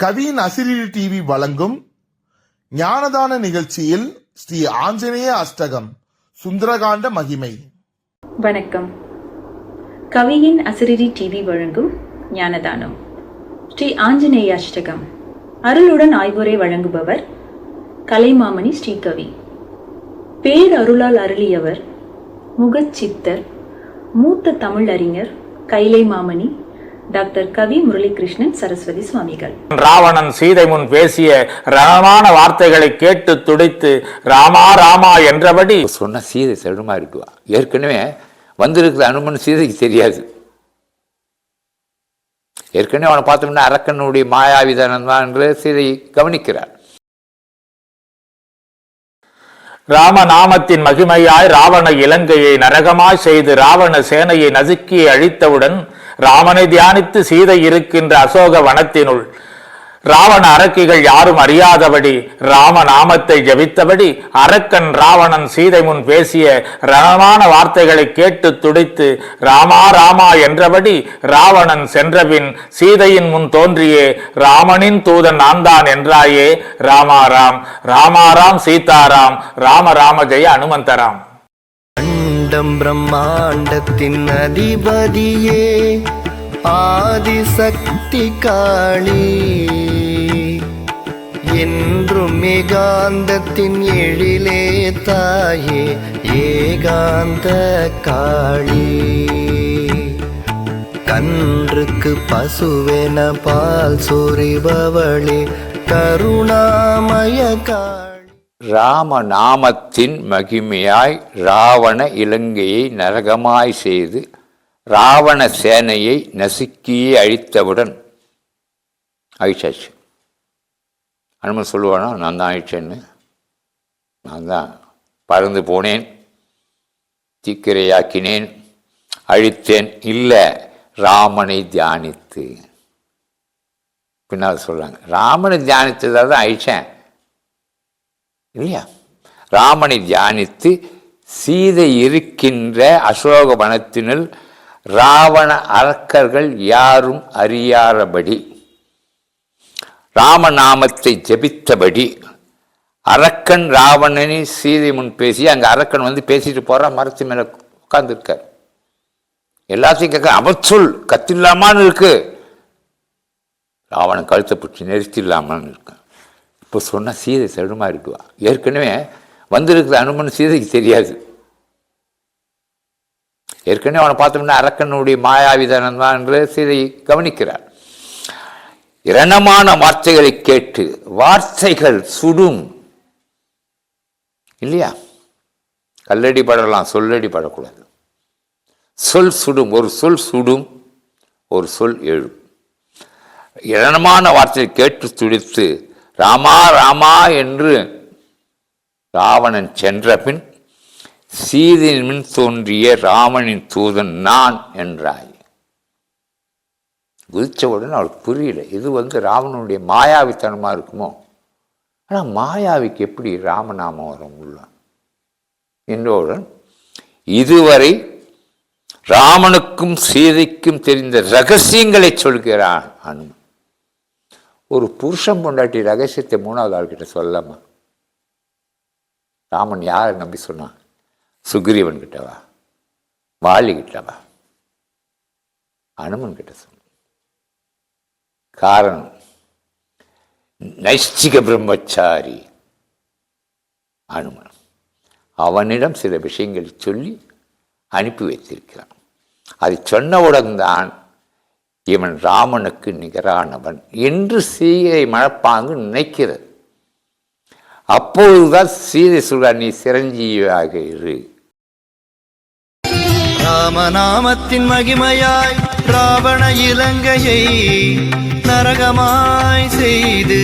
கவியின் அசிரிரி TV வழங்கும் ஞானதான நிகழ்ச்சியில் ஸ்ரீ ஆஞ்சநேய அஷ்டகம் சுந்தரகாண்ட மகிமை. வணக்கம். கவியின் அசிரிரி டிவி வழங்கும் ஞானதானம் ஸ்ரீ ஆஞ்சநேய அஷ்டகம். அருளுடன் ஆய்வுரை வழங்குபவர் கலைமாமணி ஸ்ரீகவி. பேரருளால் அருளியவர் முகச்சித்தர் மூத்த தமிழ் அறிஞர் கைலை மாமணி டாக்டர் கவி முரளிகிருஷ்ணன் சரஸ்வதி சுவாமிகள். ராவணன் சீதை முன் பேசிய ரணமான வார்த்தைகளை கேட்டு துடித்து ராமா ராமா என்றபடி சொன்ன சீதை செழுமா இருக்குவா? ஏற்கனவே வந்திருக்கிற அனுமன் சீதைக்கு தெரியாது. ஏற்கனவே அவனை பார்த்தோம்னா அரக்கனுடைய மாயாவிதானம் தான் என்று சீதை கவனிக்கிறார். ராம நாமத்தின் மகிமையாய் ராவண இலங்கையை நரகமாய் செய்து ராவண சேனையை நசுக்கி அழித்தவுடன் ராமனை தியானித்து சீதை இருக்கின்ற அசோக வனத்தினுள். ராவண அரக்கிகள் யாரும் அறியாதபடி ராம நாமத்தை ஜபித்தபடி அரக்கன் ராவணன் சீதை முன் பேசிய ரணமான வார்த்தைகளை கேட்டு துடித்து ராமா ராமா என்றபடி ராவணன் சென்றபின் சீதையின் முன் தோன்றியே ராமனின் தூதன் நான் தான் என்றாயே ராமாராம் ராமாராம் சீதாராம் ராம ராம ஜெய அனுமந்தராம். அண்டம் பிரம்மாண்டத்தின் அதிபதியே ஆதிசக்தி காளி என்றும் ஏகாந்தத்தின் எழிலே தாயே ஏகாந்த காளி கன்றுக்கு பசுவென பால் சொரிபவளே கருணாமய காளி. ராம நாமத்தின் மகிமையாய் ராவண இலங்கையை நரகமாய் செய்து ராவண சேனையை நசுக்கியே அழித்தவுடன் அழிச்சாச்சு. அனுமன் சொல்லுவானா நான் தான் அழிச்சேன்னு? நான் தான் பறந்து போனேன் தீக்கிரையாக்கினேன் அழித்தேன். இல்லை ராமனை தியானித்து. பின்னால் சொல்கிறாங்க ராமனை தியானித்ததாக தான் அழிச்சேன். இல்லையா? ராமனை தியானித்து சீதை இருக்கின்ற அசோக வனத்தினுள் ராவண அரக்கர்கள் யாரும் அறியாதபடி ராமநாமத்தை ஜெபித்தபடி அரக்கன் ராவணனை சீதை முன் பேசி அங்கே அரக்கன் வந்து பேசிட்டு போகிறான் மரத்து மேலே உட்காந்துருக்கார் எல்லாத்தையும் கேட்க அவன் கத்தில்லாமான்னு இருக்கு. ராவணன் கழுத்தை பிடிச்சி நிறுத்திடலாமான்னு இருக்கு. இப்போ சொன்னால் சீதை செழுமா இருக்குவா? ஏற்கனவே வந்திருக்கிற அனுமன் சீதைக்கு தெரியாது. ஏற்கனவே அவனை பார்த்தோம்னா அரக்கனுடைய மாயாவிதானம் தான் என்று சீதை கவனிக்கிறார். இரணமான வார்த்தைகளை கேட்டு வார்த்தைகள் சுடும். இல்லையா? கல்லடி படலாம் சொல்லடி படக்கூடாது. சொல் சுடும் ஒரு சொல் சுடும் ஒரு சொல் எழும். இரணமான வார்த்தையை கேட்டு துடித்து ராமா ராமா என்று ராவணன் சென்ற பின் சீதையின் மின் தோன்றிய ராமனின் தூதன் நான் என்றாய். குதிச்சவுடன் அவளுக்கு புரியல இது வந்து ராவணனுடைய மாயாவித்தனமாக இருக்குமோ? ஆனால் மாயாவிக்கு எப்படி ராமநாமம் வரும் உள்ள? என்றவுடன் இதுவரை ராமனுக்கும் சீதைக்கும் தெரிந்த ரகசியங்களை சொல்கிறான் அனுமன். ஒரு புருஷன் பொண்டாட்டி ரகசியத்தை மூணாவது ஆள்கிட்ட சொல்லாமா ராமன் யாரை நம்பி சொன்னான்? சுக்ரீவன் கிட்டவா வாலி கிட்டவா அனுமன் கிட்ட சொன்ன காரணம் நைஷ்டிக பிரம்மச்சாரி. அனுமன் அவனிடம் சில விஷயங்கள் சொல்லி அனுப்பி வைத்திருக்கிறான். அது சொன்னவுடன் தான் இவன் ராமனுக்கு நிகரானவன் என்று சீதை மழப்பாங்கு நினைக்கிறது. அப்பொழுதுதான் சீதை சொல்கிறார் நீ சிரஞ்சீவியாக இரு. ராமநாமத்தின் மகிமையாய் ராவண இலங்கையை நரகமாய் செய்து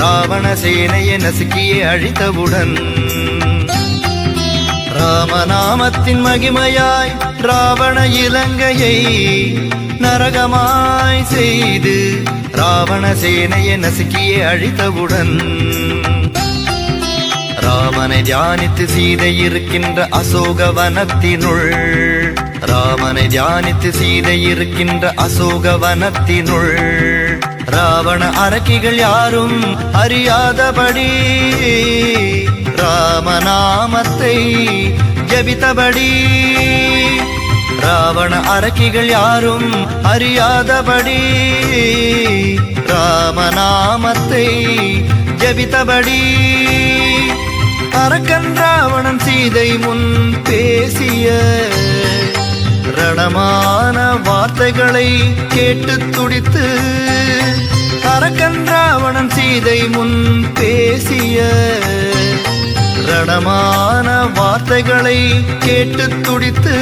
ராவண சேனையை நசுக்கியே அழித்தவுடன் ராமநாமத்தின் மகிமையாய் ராவண இலங்கையை நரகமாய் செய்து ராவண சேனையை நசுக்கியே அழித்தவுடன் ராமனை தியானித்து சீதை இருக்கின்ற அசோக வனத்தினுள் ராமனை தியானித்து சீதை இருக்கின்ற அசோக வனத்தினுள் ராவண அரக்கிகள் யாரும் அறியாதபடி ராமநாமத்தை ஜபித்தபடி ராவண அரக்கிகள் யாரும் அறியாதபடி ராமநாமத்தை ஜபித்தபடி அரக்கன் ராவணன் சீதை முன் பேசிய ரணமான வார்த்தைகளை கேட்டு துடித்து அரக்கன் ராவணன் சீதை முன் பேசிய ரணமான வார்த்தைகளை கேட்டு துடித்து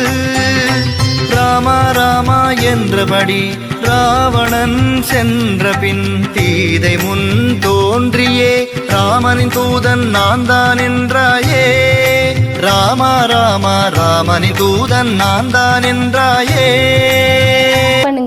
ராமா ராமா என்றபடி ராவணன் சென்ற பின் தீதை முன் தோன்றியே ராமனின் தூதன் நான் தான் என்றாயே ராமா ராமா ராமனின் தூதன் நான் தான் என்றாயே